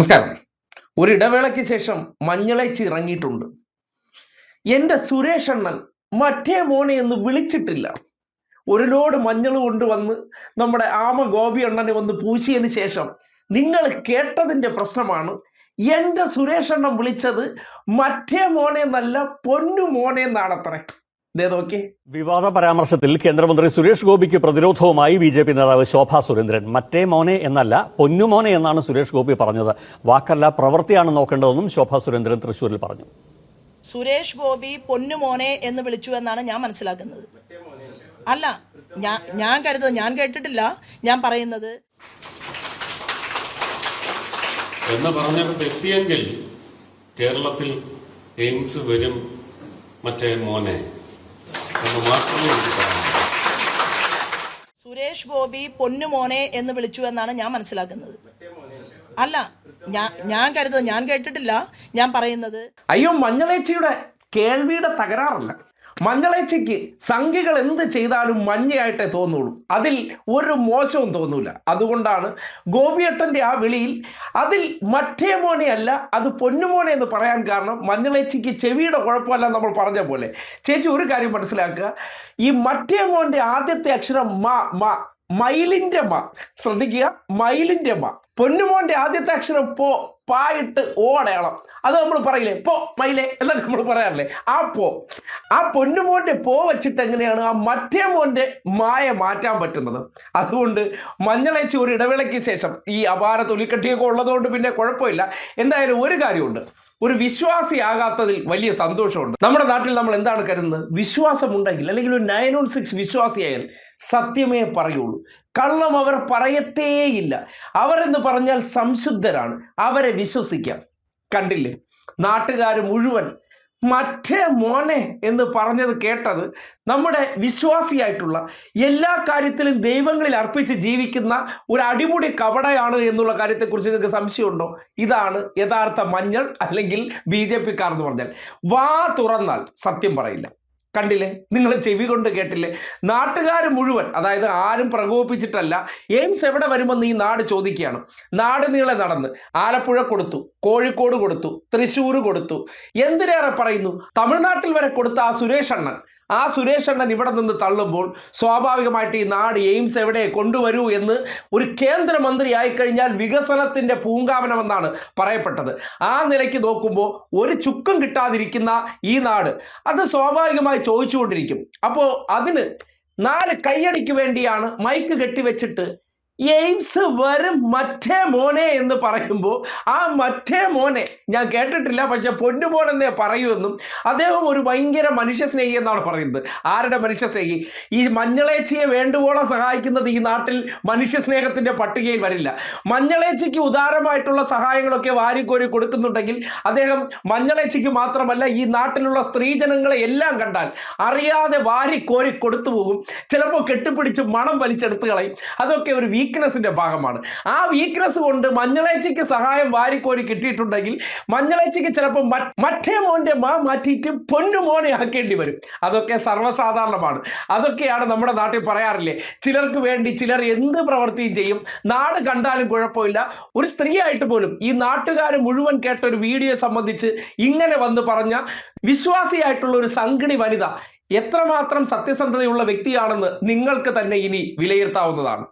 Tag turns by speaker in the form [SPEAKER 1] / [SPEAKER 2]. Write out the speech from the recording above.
[SPEAKER 1] നമസ്കാരം. ഒരു ഇടവേളയ്ക്ക് ശേഷം മഞ്ഞളേച്ച് ഇറങ്ങിയിട്ടുണ്ട്. എന്റെ സുരേഷ് അണ്ണൻ മറ്റേ മോനെ എന്ന് വിളിച്ചിട്ടില്ല. ഒരു ലോഡ് മഞ്ഞൾ കൊണ്ടുവന്ന് നമ്മുടെ ആമ ഗോപി അണ്ണനെ വന്ന് പൂശിയതിന് ശേഷം നിങ്ങൾ കേട്ടതിന്റെ പ്രശ്നമാണ് എന്റെ സുരേഷ് അണ്ണൻ വിളിച്ചത് മറ്റേ മോനെ നല്ല പൊന്നു മോനെ എന്നാണത്രേ.
[SPEAKER 2] വിവാദ പരാമർശത്തിൽ കേന്ദ്രമന്ത്രി സുരേഷ് ഗോപിക്ക് പ്രതിരോധവുമായി ബി ജെ പി നേതാവ് ശോഭാ സുരേന്ദ്രൻ. മറ്റേ മോനെ എന്നല്ല പൊന്നുമോനെ എന്നാണ് സുരേഷ് ഗോപി പറഞ്ഞത്. വാക്കല്ല പ്രവൃത്തിയാണ് നോക്കേണ്ടതെന്നും ശോഭാ സുരേന്ദ്രൻ തൃശൂരിൽ പറഞ്ഞു.
[SPEAKER 3] സുരേഷ് ഗോപി പൊന്നുമോനെ എന്ന് വിളിച്ചു എന്നാണ് ഞാൻ മനസ്സിലാക്കുന്നത്. അല്ല ഞാൻ ഞാൻ കരുതുന്നത് ഞാൻ കേട്ടിട്ടില്ല. ഞാൻ പറയുന്നത്
[SPEAKER 4] എന്ന് കേരളത്തിൽ എയിംസ് വരും മറ്റേ മോനെ. എന്ന് മാത്രമേ എനിക്ക്
[SPEAKER 3] സുരേഷ് ഗോപി പൊന്നുമോനെ എന്ന് വിളിച്ചു എന്നാണ് ഞാൻ മനസ്സിലാക്കുന്നത്. അല്ല ഞാൻ ഞാൻ കരുതുന്നത് ഞാൻ കേട്ടിട്ടില്ല. ഞാൻ പറയുന്നത്
[SPEAKER 1] അയ്യോ മഞ്ഞളേച്ചിയുടെ കേൾവിയുടെ തകരാറല്ല. മഞ്ഞളേച്ചിക്ക് സംഖ്യകൾ എന്ത് ചെയ്താലും മഞ്ഞയായിട്ടേ തോന്നുള്ളൂ. അതിൽ ഒരു മോശവും തോന്നൂല. അതുകൊണ്ടാണ് ഗോപിയേട്ടന്റെ ആ വിളിയിൽ അതിൽ മറ്റേ മോനെ അല്ല അത് പൊന്നുമോനെ എന്ന് പറയാൻ കാരണം മഞ്ഞളേച്ചിക്ക് ചെവിയുടെ കുഴപ്പമല്ല നമ്മൾ പറഞ്ഞ പോലെ. ചേച്ചി ഒരു കാര്യം മനസ്സിലാക്കുക. ഈ മറ്റേ മോന്റെ ആദ്യത്തെ അക്ഷരം മ മ മയിലിന്റെ മ. ശ്രദ്ധിക്കുക. മയിലിന്റെ മ. പൊന്നുമോന്റെ ആദ്യത്തെ അക്ഷരം പോ പായിട്ട് ഓ അടയാളം. അത് നമ്മൾ പറയില്ലേ പോ മയിലേ എന്നൊക്കെ നമ്മൾ പറയാറില്ലേ. ആ പോ. ആ പൊന്നുമോന്റെ പോ വെച്ചിട്ട് എങ്ങനെയാണ് ആ മറ്റേ മോന്റെ മായ മാറ്റാൻ പറ്റുന്നത്? അതുകൊണ്ട് മഞ്ഞളേച്ചി ഒരു ഇടവേളയ്ക്ക് ശേഷം ഈ അപാര തൊലിക്കട്ടിയൊക്കെ ഉള്ളതുകൊണ്ട് പിന്നെ കുഴപ്പമില്ല. എന്തായാലും ഒരു കാര്യമുണ്ട്. ഒരു വിശ്വാസിയാകാത്തതിൽ വലിയ സന്തോഷമുണ്ട്. നമ്മുടെ നാട്ടിൽ നമ്മൾ എന്താണ് കരുതുന്നത്? വിശ്വാസമുണ്ടെങ്കിൽ അല്ലെങ്കിൽ ഒരു നയൻ ഓൺ സിക്സ് വിശ്വാസിയായാൽ സത്യമേ പറയുള്ളൂ. കള്ളം അവർ പറയത്തേയില്ല. അവരെന്ന് പറഞ്ഞാൽ സംശുദ്ധരാണ്. അവരെ വിശ്വസിക്കാം. കണ്ടില്ലേ? നാട്ടുകാർ മുഴുവൻ മറ്റേ മോനെ എന്ന് പറഞ്ഞത് കേട്ടത് നമ്മുടെ വിശ്വാസിയായിട്ടുള്ള എല്ലാ കാര്യത്തിലും ദൈവങ്ങളിൽ അർപ്പിച്ച് ജീവിക്കുന്ന ഒരു അടിമുടി കവടയാണ് എന്നുള്ള കാര്യത്തെക്കുറിച്ച് നിങ്ങൾക്ക് സംശയമുണ്ടോ? ഇതാണ് യഥാർത്ഥ മഞ്ഞൾ അല്ലെങ്കിൽ ബി ജെ പിക്കാർ എന്ന് പറഞ്ഞാൽ. വാ തുറന്നാൽ സത്യം പറയില്ല. കണ്ടില്ലേ? നിങ്ങൾ ചെവി കൊണ്ട് കേട്ടില്ലേ? നാട്ടുകാർ മുഴുവൻ അതായത് ആരും പ്രകോപിപ്പിച്ചിട്ടല്ല എയിംസ് എവിടെ വരുമെന്ന് ഈ നാട് ചോദിക്കുകയാണ്. നാട് നീളെ നടന്ന് ആലപ്പുഴ കൊടുത്തു കോഴിക്കോട് കൊടുത്തു തൃശ്ശൂർ കൊടുത്തു. എന്തിനേറെ പറയുന്നു? തമിഴ്നാട്ടിൽ വരെ കൊടുത്ത ആ സുരേഷ് അണ്ണൻ ആ സുരേഷ് അണ്ണൻ ഇവിടെ നിന്ന് തള്ളുമ്പോൾ സ്വാഭാവികമായിട്ട് ഈ നാട് എയിംസ് എവിടെ കൊണ്ടുവരൂ എന്ന് ഒരു കേന്ദ്രമന്ത്രി ആയിക്കഴിഞ്ഞാൽ വികസനത്തിന്റെ പൂങ്കാവനമെന്നാണ് പറയപ്പെട്ടത്. ആ നിലയ്ക്ക് നോക്കുമ്പോൾ ഒരു ചുക്കും കിട്ടാതിരിക്കുന്ന ഈ നാട് അത് സ്വാഭാവികമായി ചോദിച്ചുകൊണ്ടിരിക്കും. അപ്പോൾ അതിന് നാല് കൈയടിക്ക് വേണ്ടിയാണ് മൈക്ക് കെട്ടിവെച്ചിട്ട് എയിംസ് വരും മറ്റേ മോനെ എന്ന് പറയുമ്പോൾ ആ മറ്റേ മോനെ ഞാൻ കേട്ടിട്ടില്ല പക്ഷെ പൊന്നുമോൻ എന്നേ പറയുമെന്നും അദ്ദേഹം ഒരു ഭയങ്കര മനുഷ്യ സ്നേഹി എന്നാണ് പറയുന്നത്. ആരുടെ മനുഷ്യ സ്നേഹി? ഈ മഞ്ഞളേച്ചിയെ വേണ്ടുവോളം സഹായിക്കുന്നത് ഈ നാട്ടിൽ മനുഷ്യ സ്നേഹത്തിന്റെ പട്ടികയിൽ വരില്ല. മഞ്ഞളേച്ചിക്ക് ഉദാരമായിട്ടുള്ള സഹായങ്ങളൊക്കെ വാരിക്കോരി കൊടുക്കുന്നുണ്ടെങ്കിൽ അദ്ദേഹം മഞ്ഞളേച്ചിക്ക് മാത്രമല്ല ഈ നാട്ടിലുള്ള സ്ത്രീജനങ്ങളെ എല്ലാം കണ്ടാൽ അറിയാതെ വാരിക്കോരി കൊടുത്തു പോകും. ചിലപ്പോൾ കെട്ടിപ്പിടിച്ച് മണം വലിച്ചെടുത്ത് കളയും. അതൊക്കെ ഒരു വീക്ക്നെസ്സിന്റെ ഭാഗമാണ്. ആ വീക്ക്നെസ് കൊണ്ട് മഞ്ഞളേച്ചയ്ക്ക് സഹായം വാരിക്കോരി കിട്ടിയിട്ടുണ്ടെങ്കിൽ മഞ്ഞളേച്ചയ്ക്ക് ചിലപ്പോൾ മറ്റേ മോന്റെ മാ മാറ്റിയിട്ട് പൊന്നു മോനെ ആക്കേണ്ടി വരും. അതൊക്കെ സർവസാധാരണമാണ്. അതൊക്കെയാണ് നമ്മുടെ നാട്ടിൽ പറയാറില്ലേ ചിലർക്ക് വേണ്ടി ചിലർ എന്ത് പ്രവൃത്തിയും ചെയ്യും നാട് കണ്ടാലും കുഴപ്പമില്ല. ഒരു സ്ത്രീയായിട്ട് പോലും ഈ നാട്ടുകാർ മുഴുവൻ കേട്ട ഒരു വീഡിയോ സംബന്ധിച്ച് ഇങ്ങനെ വന്ന് പറഞ്ഞ വിശ്വാസിയായിട്ടുള്ള ഒരു സംഘടി വനിത എത്രമാത്രം സത്യസന്ധതയുള്ള വ്യക്തിയാണെന്ന് നിങ്ങൾക്ക് തന്നെ ഇനി വിലയിരുത്താവുന്നതാണ്.